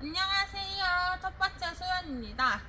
안녕하세요. 텃밭의 소연입니다.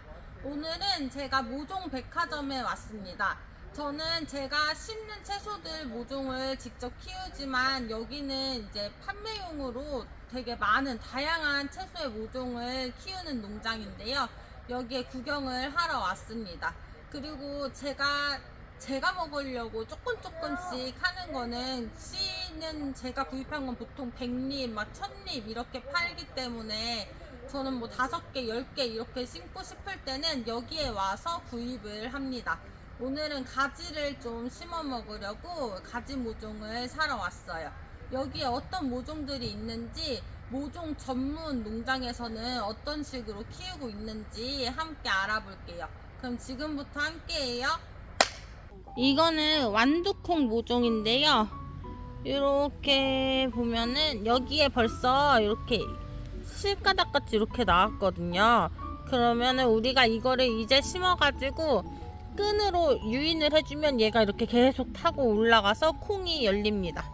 오늘은 제가 모종 백화점에 왔습니다. 저는 제가 심는 채소들 모종을 직접 키우지만 여기는 이제 판매용으로 되게 많은 다양한 채소의 모종을 키우는 농장인데요. 여기에 구경을 하러 왔습니다. 그리고 제가 제가 먹으려고 조금 조금씩 하는 거는 씨 는 제가 구입한 건 보통 100립, 막 1000립 이렇게 팔기 때문에 저는 뭐 다섯 개, 열 개 이렇게 심고 싶을 때는 여기에 와서 구입을 합니다. 오늘은 가지를 좀 심어 먹으려고 가지 모종을 사러 왔어요. 여기에 어떤 모종들이 있는지 모종 전문 농장에서는 어떤 식으로 키우고 있는지 함께 알아볼게요. 그럼 지금부터 함께해요. 이거는 완두콩 모종인데요. 이렇게 보면은 여기에 벌써 이렇게 실가닥 같이 이렇게 나왔거든요. 그러면은 우리가 이거를 이제 심어가지고 끈으로 유인을 해주면 얘가 이렇게 계속 타고 올라가서 콩이 열립니다.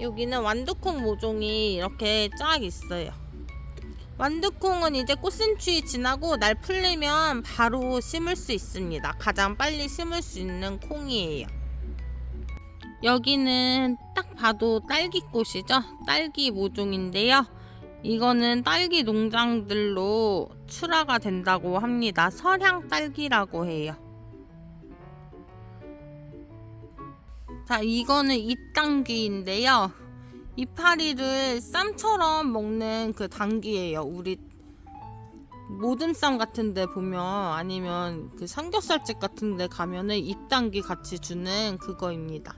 여기는 완두콩 모종이 이렇게 쫙 있어요. 완두콩은 이제 꽃샘추위 지나고 날 풀리면 바로 심을 수 있습니다. 가장 빨리 심을 수 있는 콩이에요. 여기는 딱 봐도 딸기꽃이죠. 딸기 모종인데요. 이거는 딸기 농장들로 출하가 된다고 합니다. 설향 딸기라고 해요. 자, 이거는 이땅귀인데요. 이파리를 쌈처럼 먹는 그 당귀예요. 우리 모듬쌈 같은데 보면 아니면 그 삼겹살집 같은데 가면은 잎당귀 같이 주는 그거입니다.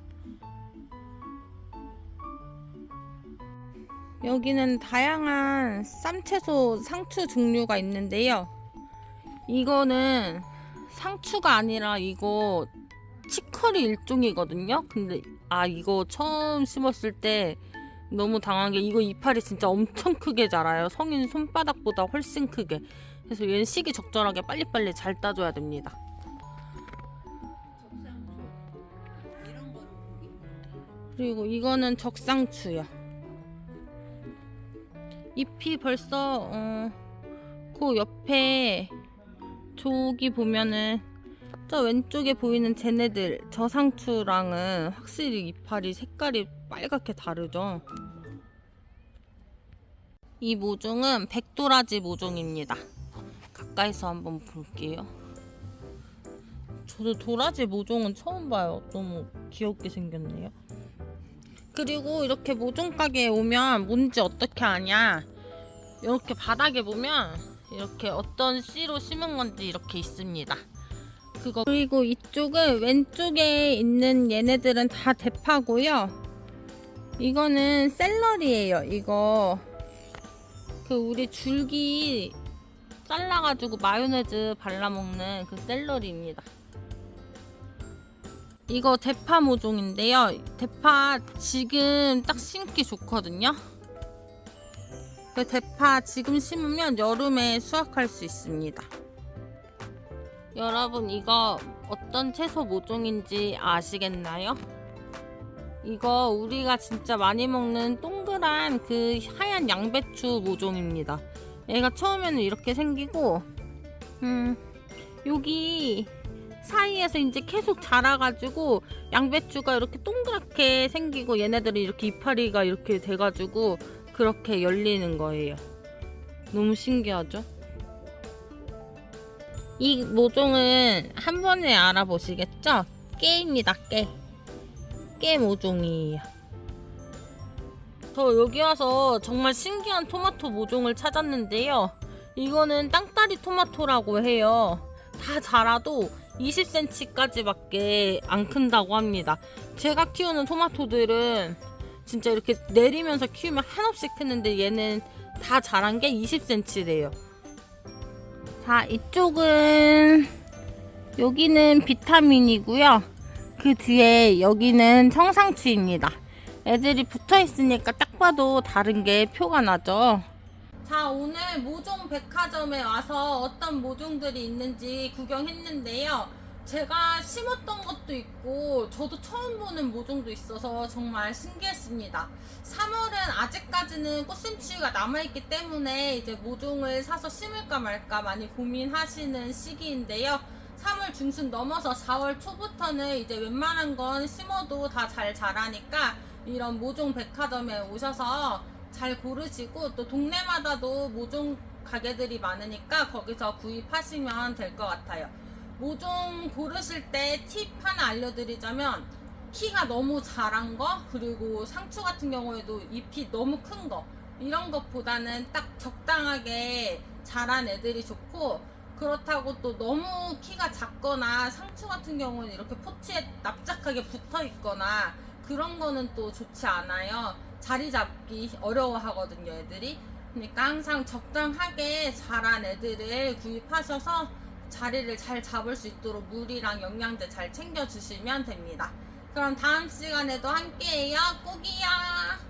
여기는 다양한 쌈채소 상추 종류가 있는데요. 이거는 상추가 아니라 이거 치커리 일종이거든요. 근데 아 이거 처음 심었을 때 너무 당한 게 이거 이파리 진짜 엄청 크게 자라요. 성인 손바닥보다 훨씬 크게. 그래서 얘는 시기 적절하게 빨리빨리 잘 따줘야 됩니다. 그리고 이거는 적상추요. 잎이 벌써 어, 그 옆에 저기 보면은 저 왼쪽에 보이는 쟤네들 저 상추랑은 확실히 이파리 색깔이 빨갛게 다르죠. 이 모종은 백도라지 모종입니다. 가까이서 한번 볼게요. 저도 도라지 모종은 처음 봐요. 너무 귀엽게 생겼네요. 그리고 이렇게 모종 가게에 오면 뭔지 어떻게 아냐? 이렇게 바닥에 보면 이렇게 어떤 씨로 심은 건지 이렇게 있습니다. 그거 그리고 이쪽은 왼쪽에 있는 얘네들은 다 대파고요. 이거는 샐러리예요. 이거 그 우리 줄기 잘라가지고 마요네즈 발라 먹는 그 샐러리입니다. 이거 대파 모종인데요. 대파 지금 딱 심기 좋거든요. 그 대파 지금 심으면 여름에 수확할 수 있습니다. 여러분 이거 어떤 채소 모종인지 아시겠나요? 이거 우리가 진짜 많이 먹는 동그란 그 하얀 양배추 모종입니다. 얘가 처음에는 이렇게 생기고 음 여기 사이에서 이제 계속 자라가지고 양배추가 이렇게 동그랗게 생기고 얘네들이 이렇게 이파리가 이렇게 돼가지고 그렇게 열리는 거예요. 너무 신기하죠? 이 모종은 한 번에 알아보시겠죠? 깨입니다, 깨. 깨 모종이에요. 저 여기 와서 정말 신기한 토마토 모종을 찾았는데요. 이거는 땅따리 토마토라고 해요. 다 자라도 20cm까지밖에 안 큰다고 합니다. 제가 키우는 토마토들은 진짜 이렇게 내리면서 키우면 한없이 크는데 얘는 다 자란 게 20cm래요. 자, 이쪽은 여기는 비타민이고요. 그 뒤에 여기는 청상추입니다. 애들이 붙어 있으니까 딱 봐도 다른 게 표가 나죠. 자, 오늘 모종 백화점에 와서 어떤 모종들이 있는지 구경했는데요. 제가 심었던 것도 있고 저도 처음 보는 모종도 있어서 정말 신기했습니다. 3월은 아직까지는 꽃샘추위가 남아있기 때문에 이제 모종을 사서 심을까 말까 많이 고민하시는 시기인데요. 3월 중순 넘어서 4월 초부터는 이제 웬만한 건 심어도 다 잘 자라니까 이런 모종 백화점에 오셔서 잘 고르시고 또 동네마다도 모종 가게들이 많으니까 거기서 구입하시면 될 것 같아요. 모종 고르실 때 팁 하나 알려드리자면 키가 너무 자란 거 그리고 상추 같은 경우에도 잎이 너무 큰 거 이런 것보다는 딱 적당하게 자란 애들이 좋고 그렇다고 또 너무 키가 작거나 상추 같은 경우는 이렇게 포트에 납작하게 붙어 있거나 그런 거는 또 좋지 않아요. 자리 잡기 어려워 하거든요, 애들이. 그러니까 항상 적당하게 자란 애들을 구입하셔서 자리를 잘 잡을 수 있도록 물이랑 영양제 잘 챙겨 주시면 됩니다. 그럼 다음 시간에도 함께해요. 꼭이요.